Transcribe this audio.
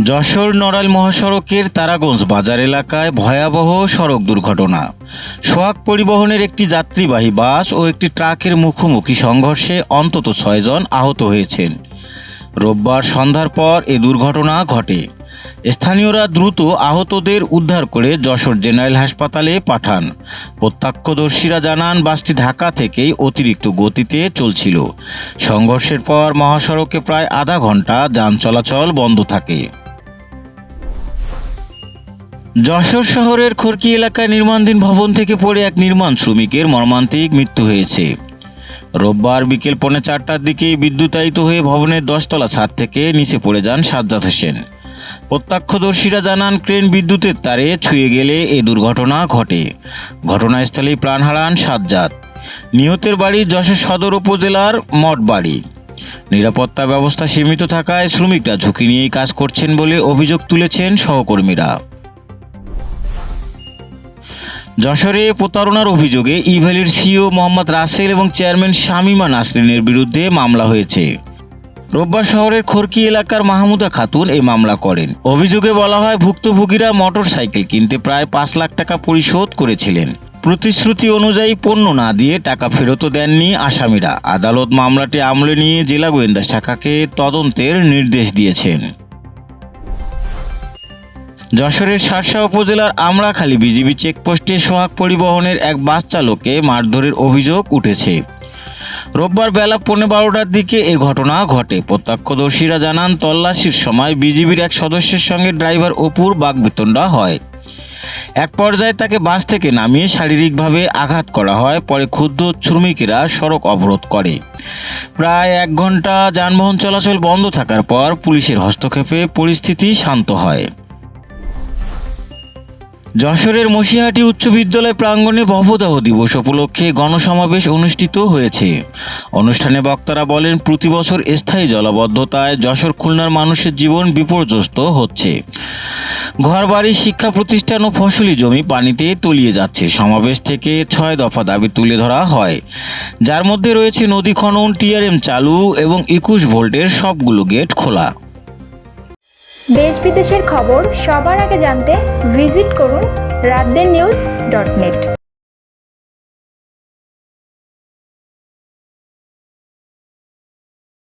যশোর নড়াইল মহাসড়কের তারাগঞ্জ বাজার এলাকায় ভয়াবহ সড়ক দুর্ঘটনা। সোহাগ পরিবহনের একটি যাত্রীবাহী বাস ও একটি ট্রাকের মুখোমুখি সংঘর্ষে অন্তত ছয়জন আহত হয়েছেন। রোববার সন্ধ্যার পর এ দুর্ঘটনা ঘটে। স্থানীয়রা দ্রুত আহতদের উদ্ধার করে যশোর জেনারেল হাসপাতালে পাঠান। প্রত্যক্ষদর্শীরা জানান, বাসটি ঢাকা থেকেই অতিরিক্ত গতিতে চলছিল। সংঘর্ষের পর মহাসড়কে প্রায় আধা ঘণ্টা যান চলাচল বন্ধ থাকে। যশোর শহরের খড়কি এলাকায় নির্মাণধীন ভবন থেকে পড়ে এক নির্মাণ শ্রমিকের মর্মান্তিক মৃত্যু হয়েছে। রোববার বিকেল পৌনে চারটার দিকে বিদ্যুতায়িত হয়ে ভবনের দশতলা ছাদ থেকে নিচে পড়ে যান সাজ্জাদ হোসেন। প্রত্যক্ষদর্শীরা জানান, ক্রেন বিদ্যুতের তারে ছুঁয়ে গেলে এ দুর্ঘটনা ঘটে। ঘটনাস্থলেই প্রাণ হারান সাজ্জাদ। নিহতের বাড়ি যশোর সদর উপজেলার মঠবাড়ি। নিরাপত্তা ব্যবস্থা সীমিত থাকায় শ্রমিকরা ঝুঁকি নিয়েই কাজ করছেন বলে অভিযোগ তুলেছেন সহকর্মীরা। যশোরে প্রতারণার অভিযোগে ইভ্যালির সিও মোহাম্মদ রাসেল এবং চেয়ারম্যান শামিমা নাসরিনের বিরুদ্ধে মামলা হয়েছে। রোববার শহরের খড়কি এলাকার মাহমুদা খাতুন এই মামলা করেন। অভিযোগে বলা হয়, ভুক্তভোগীরা মোটর সাইকেল কিনতে প্রায় পাঁচ লাখ টাকা পরিশোধ করেছিলেন। প্রতিশ্রুতি অনুযায়ী পণ্য না দিয়ে টাকা ফেরতও দেননি আসামিরা। আদালত মামলাটি আমলে নিয়ে জেলা গোয়েন্দা শাখাকে তদন্তের নির্দেশ দিয়েছেন। যশোরের শার্শা উপজেলার আমরাখালী বিজিবি চেকপোস্টে সোহাগ পরিবহনের এক বাস চালককে মারধরের অভিযোগ উঠেছে। রোববার বেলা পৌনে বারোটার দিকে এ ঘটনা ঘটে। প্রত্যক্ষদর্শীরা জানান, তল্লাশির সময় বিজিবির এক সদস্যের সঙ্গে ড্রাইভার অপুর বাগবিতণ্ডা হয়। এক পর্যায়ে তাকে বাস থেকে নামিয়ে শারীরিকভাবে আঘাত করা হয়, পরে ক্ষুদ্র শ্রমিকেরা সড়ক অবরোধ করে। প্রায় এক ঘণ্টা যানবাহন চলাচল বন্ধ থাকার পর পুলিশের হস্তক্ষেপে পরিস্থিতি শান্ত হয়। যশোরের মসিহাটি উচ্চ বিদ্যালয় প্রাঙ্গণে ভবদাহ দিবস উপলক্ষে গণসমাবেশ অনুষ্ঠিত হয়েছে। অনুষ্ঠানে বক্তারা বলেন প্রতি বছর স্থায়ী জলাবদ্ধতায় যশোর খুলনার মানুষের জীবন বিপর্যস্ত হচ্ছে। ঘরবাড়ি, শিক্ষা প্রতিষ্ঠান ও ফসলি জমি পানিতে তলিয়ে যাচ্ছে। সমাবেশ থেকে ছয় দফা দাবি তুলে ধরা হয়। যার মধ্যে রয়েছে নদী খনন, টিআরএম চালু এবং একুশ ভোল্টের সবগুলো গেট খোলা। দেশ বিদেশের খবর সবার আগে জানতে ভিজিট করুন রাতদের নিউজ ডট নেট।